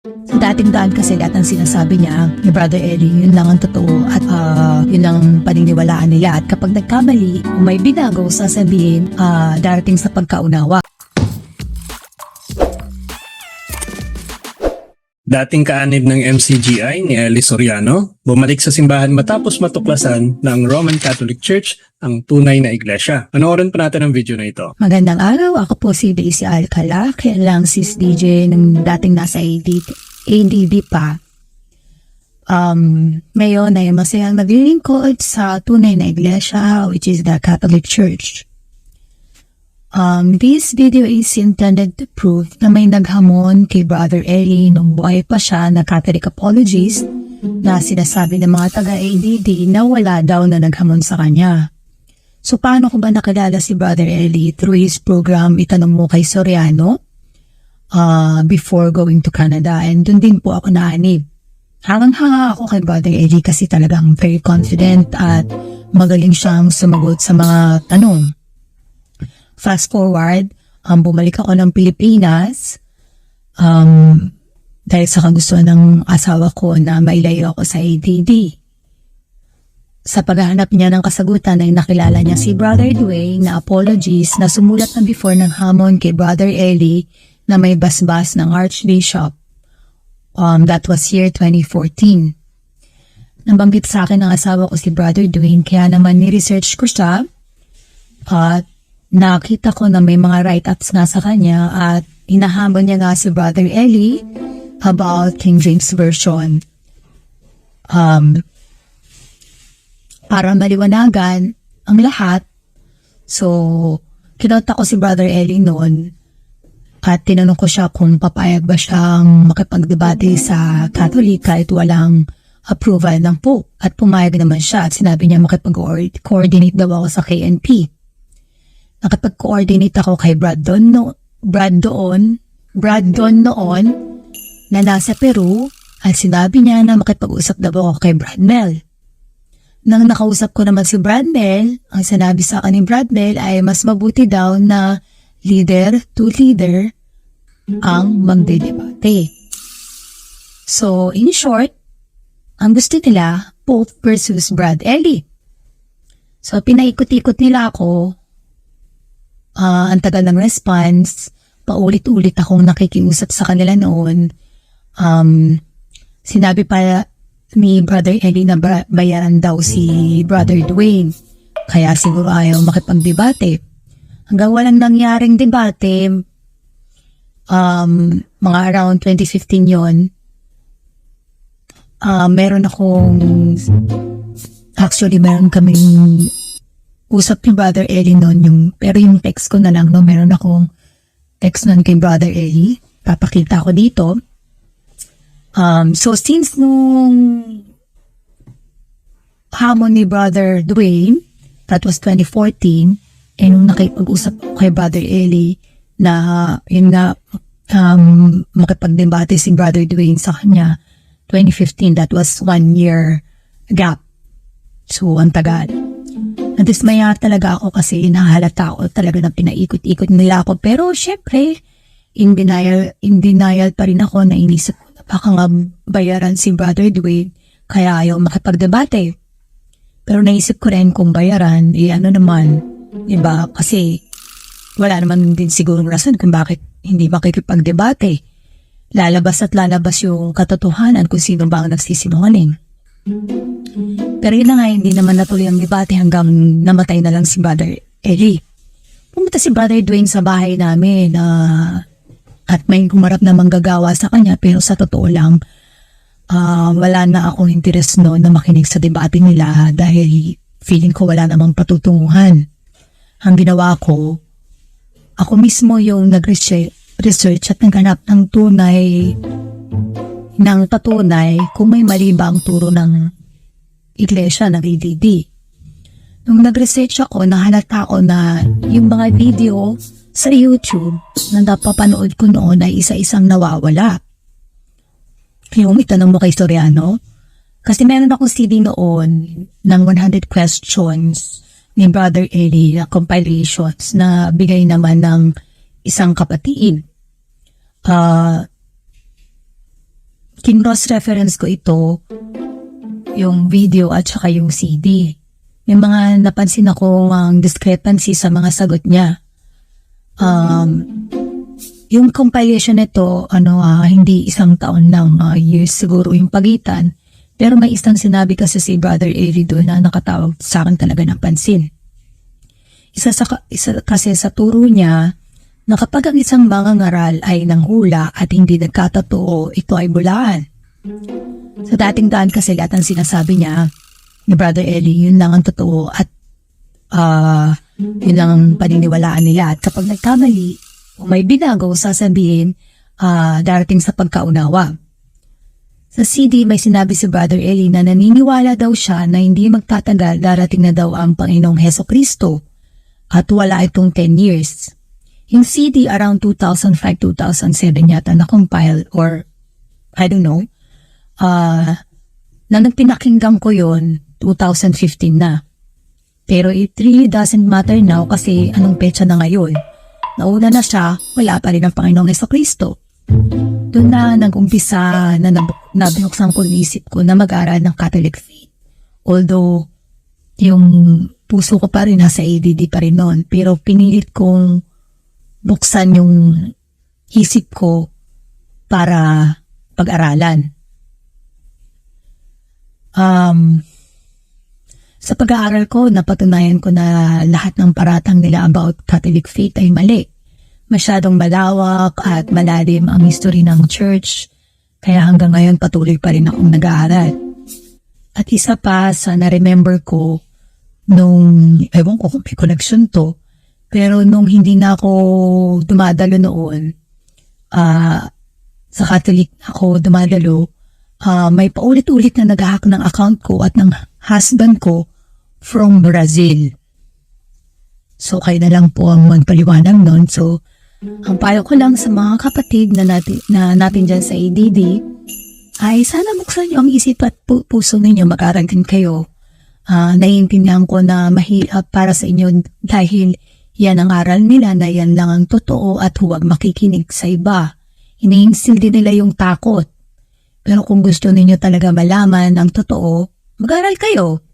Sa dating daan kasi lahat ng sinasabi niya ni Brother Eddie, yun lang ang totoo at ah, yun ang paniniwalaan nila. At kapag nagkamali, kung may binago, sasabihin ah, darating sa pagkaunawa. Dating kaanib ng MCGI ni Eli Soriano, bumalik sa simbahan matapos matuklasan ng Roman Catholic Church ang tunay na iglesia. Panoorin pa natin ang video na ito. Magandang araw, ako po si Daisy Alcala, kaya lang sis DJ ng dating nasa AD, ADD pa. Um, ngayon ay masayang naglilingkod sa tunay na iglesia, which is the Catholic Church. Um, this video is intended to prove na may naghamon kay Brother Eli nung buhay pa siya na Catholic apologist na sinasabi ng mga taga-ADD na wala daw na naghamon sa kanya. So paano ko ba nakilala si Brother Eli through his program Itanong mo kay Soriano uh, before going to Canada and dun din po ako naanib. Hangang-hanga ako kay Brother Eli kasi talagang very confident at magaling siyang sumagot sa mga tanong. Fast forward, um, bumalik ako ng Pilipinas um, dahil sa kagustuhan ng asawa ko na mailayo ako sa ADD. Sa paghahanap niya ng kasagutan ay nakilala niya si Brother Dwayne na apologies na sumulat na before ng hamon kay Brother Eli na may basbas ng Archbishop. Um, that was year 2014. Nabanggit sa akin ng asawa ko si Brother Dwayne kaya naman ni-research ko siya at nakita ko na may mga write-ups nga sa kanya at hinahamon niya nga si Brother Eli about King James Version. Um, para maliwanagan ang lahat. So, kinontak ko si Brother Eli noon at tinanong ko siya kung papayag ba siyang makipagdebate sa Catholic kahit walang approval ng Pope. At pumayag naman siya at sinabi niya makipag-coordinate daw ako sa KNP. Nakipag-coordinate ako kay Brad doon, no, Brad doon, Brad doon noon na nasa Peru at sinabi niya na makipag-usap daw ako kay Brad Mel. Nang nakausap ko naman si Brad Mel, ang sinabi sa akin ni Brad Mel ay mas mabuti daw na leader to leader ang magdedebate. So, in short, ang gusto nila, Pope versus Brad Ellie. So, pinaikot-ikot nila ako. Ah, ang tagal ng response. Paulit-ulit akong nakikiusap sa kanila noon. Um, sinabi pa ni Brother Ellie na bayaran daw si Brother Dwayne. Kaya siguro ayaw makipagdebate. Hanggang walang nangyaring debate, um, mga around 2015 yon ah meron akong actually meron kaming usap ni Brother Eli noon yung pero yung text ko na lang no meron akong text noon kay Brother Eli. Papakita ko dito. Um so since nung hamon ni Brother Dwayne that was 2014 eh nung nakipag-usap ako kay Brother Eli na yun nga um, makipagdebate si Brother Dwayne sa kanya 2015 that was one year gap. So ang tagal Nadismaya talaga ako kasi inahalata ako talaga na pinaikot-ikot nila ako. Pero syempre, in denial, in denial pa rin ako na inisip ko na baka nga bayaran si Brother Dwayne kaya ayaw makipagdebate. Pero naisip ko rin kung bayaran, eh ano naman, iba kasi wala naman din sigurong rason kung bakit hindi makikipagdebate. Lalabas at lalabas yung katotohanan kung sino ba ang nagsisinungaling. Pero yun na nga, hindi naman natuloy ang debate hanggang namatay na lang si Brother Eli. Pumunta si Brother Dwayne sa bahay namin na at may kumarap na manggagawa sa kanya pero sa totoo lang, ah, wala na akong interes noon na makinig sa debate nila dahil feeling ko wala namang patutunguhan. Ang ginawa ko, ako mismo yung nag-research research at naghanap ng tunay ng patunay kung may mali ba ang turo ng iglesia ng ADD. Nung nag-research ako, nahalata ko na yung mga video sa YouTube na napapanood ko noon ay isa-isang nawawala. Yung itanong mo kay Soriano, kasi meron akong CD noon ng 100 questions ni Brother Eli na compilations na bigay naman ng isang kapatid. Ah, kinross-reference ko ito, yung video at saka yung CD. May mga napansin akong ang discrepancy sa mga sagot niya. Um, yung compilation nito, ano, ah, hindi isang taon lang, ah, years siguro yung pagitan. Pero may isang sinabi kasi si Brother Avery doon na nakatawag sa akin talaga ng pansin. Isa, sa, isa kasi sa turo niya, na kapag ang isang mangangaral ay nanghula at hindi nagkatotoo, ito ay bulaan. Sa dating daan kasi lahat ng sinasabi niya ni Brother Eli, yun lang ang totoo at ah yun lang ang paniniwalaan nila. At kapag nagkamali o may binago, sasabihin ah darating sa pagkaunawa. Sa CD, may sinabi si Brother Eli na naniniwala daw siya na hindi magtatagal darating na daw ang Panginoong Heso Kristo at wala itong 10 years. Yung CD around 2005-2007 yata na-compile or I don't know. Ah, na nagpinakinggan ko yon 2015 na. Pero it really doesn't matter now kasi anong petsa na ngayon. Nauna na siya, wala pa rin ang Panginoong Heso Kristo. Doon na nag-umpisa na nab- nabinuksan ko isip ko na mag-aral ng Catholic faith. Although, yung puso ko pa rin nasa ADD pa rin noon. Pero pinilit kong buksan yung isip ko para pag-aralan. Um, sa pag-aaral ko, napatunayan ko na lahat ng paratang nila about Catholic faith ay mali. Masyadong malawak at malalim ang history ng church, kaya hanggang ngayon patuloy pa rin akong nag-aaral. At isa pa sa na-remember ko, nung, ewan ko kung may connection to, pero nung hindi na ako dumadalo noon, ah, sa Catholic ako dumadalo, ah, may paulit-ulit na nag-hack ng account ko at ng husband ko from Brazil. So, kayo na lang po ang magpaliwanag nun. So, ang payo ko lang sa mga kapatid na natin, na natin dyan sa ADD ay sana buksan niyo ang isip at pu- puso ninyo mag-aral din kayo. Ah, naiintindihan ko na mahirap para sa inyo dahil yan ang aral nila na yan lang ang totoo at huwag makikinig sa iba. Iniinstill din nila yung takot. Pero kung gusto ninyo talaga malaman ang totoo, mag-aral kayo.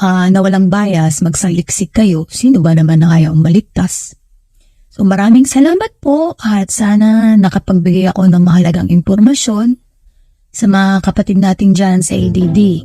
Ah, na walang bias, magsaliksik kayo. Sino ba naman na ayaw maligtas? So maraming salamat po at sana nakapagbigay ako ng mahalagang impormasyon sa mga kapatid natin dyan sa ADD.